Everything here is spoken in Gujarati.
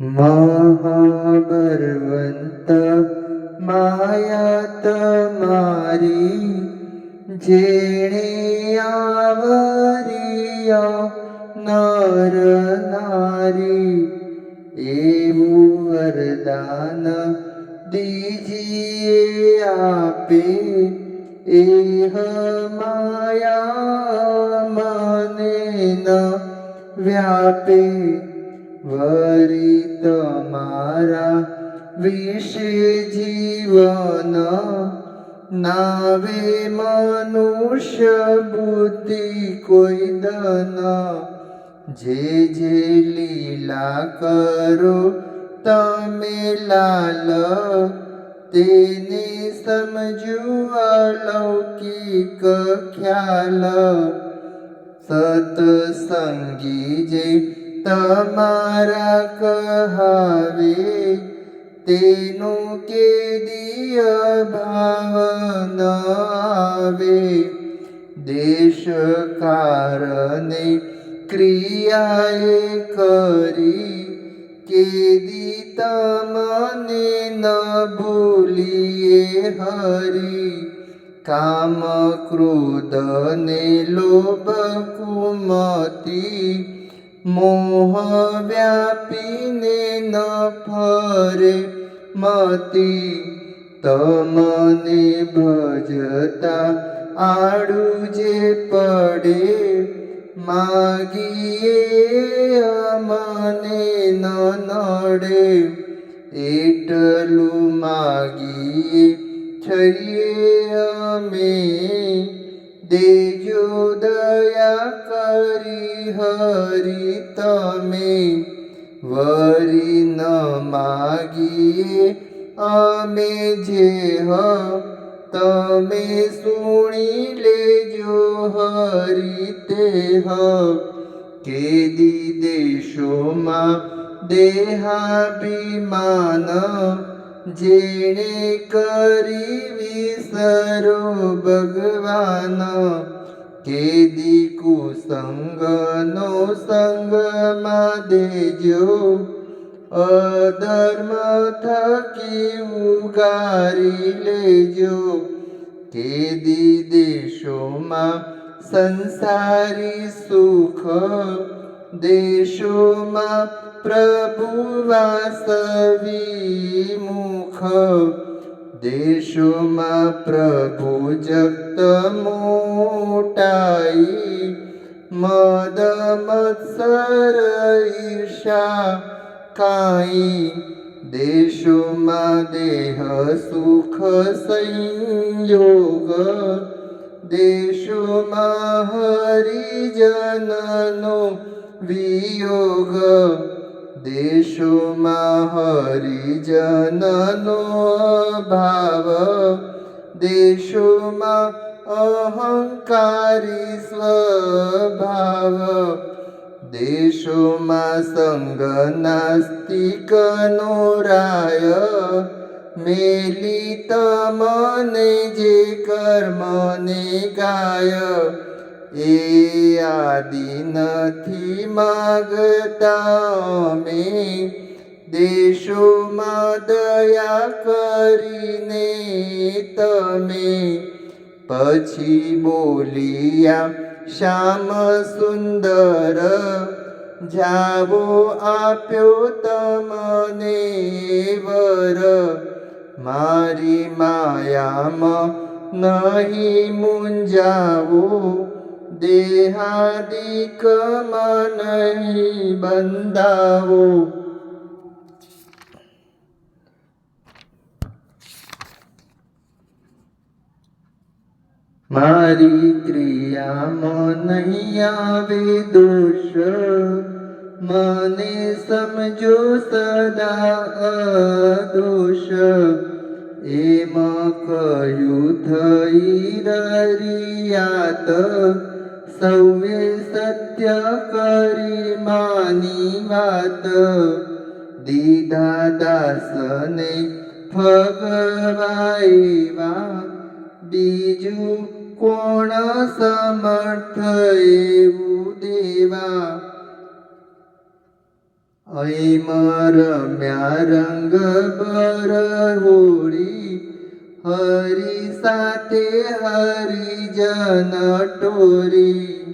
મહાબળવંત માયા તમારી જેણે આવરિયા નર નારી, એવું વરદાન દીજીએ આપે. એહ માયા મને ન વ્યાપે. વરી તમારા વિશે જીવન નાવે મનુષ્ય બુદ્ધિ કોઈ દન જે જે લીલા કરો તમે લાલ, તેને સમજુ અલૌકિક ખ્યાલ. સતસંગી જે તમારા કહાવે તેનું કેદીય ભાવ ન આવે. દેશ કારણે ક્રિયાએ કરી કેદી તમને ન ભૂલીએ હરી. કામ ક્રોધ ને લોભ કુમતી મોહ વ્યાપીને ન ફરે મતી. તમને ભજતા આડું જે પડે, માગીએ અમને ન નડે. એટલું માગીએ છઈએ અમે. દેજો દયા કરી હરી તમે વરી ન માગીએ અમે જે હ તમે સુણી લેજો હરી તે હ કેદી દેશોમાં દેહાભિમાન જેણે કરી વિસરો ભગવાન કેદી કુસંગનો સંગમાં દેજો. અધર્મ થકી ઉગારી લેજો. કેદી દેશોમાં સંસારી સુખ, દેશોમાં પ્રભુ વાસવી મુખ દેશોમાં પ્રભુ જગત મોટાઈ મદ મત્સર ઈર્ષા કાઈ દેશોમાં દેહ સુખ સંયોગ દેશોમાં હરિજનનો વિયોગ દેશોમાં હરિજનનો ભાવ દેશોમાં અહંકારી સ્વભાવ. દેશોમાં સંગ નાસ્તિકનો રાય. મેલી તમને જે કર્મને ગાય. એ આદિ નથી માગતા અમે દેશોમાં દયા કરીને તમે. પછી બોલિયા, શ્યામ સુંદર, જાવો આપ્યો તમને વર. મારી માયામાં નહીં મુંજાવો દેહાદિકમાં નહીં બંધાવો. મારી ક્રિયામાં નહીં આવે દોષ. મને સમજો સદા અદોષ. એમાં કયું થઈ રરિયાત સૌએ સત્ય કરી માની વાત દીધા દાસને ફગવાઈવા બીજું કોણ સમર્થ એવું દેવા અહીં રમ્યા રંગ બર હોળી હરી સાથે હરિજન ટોરી.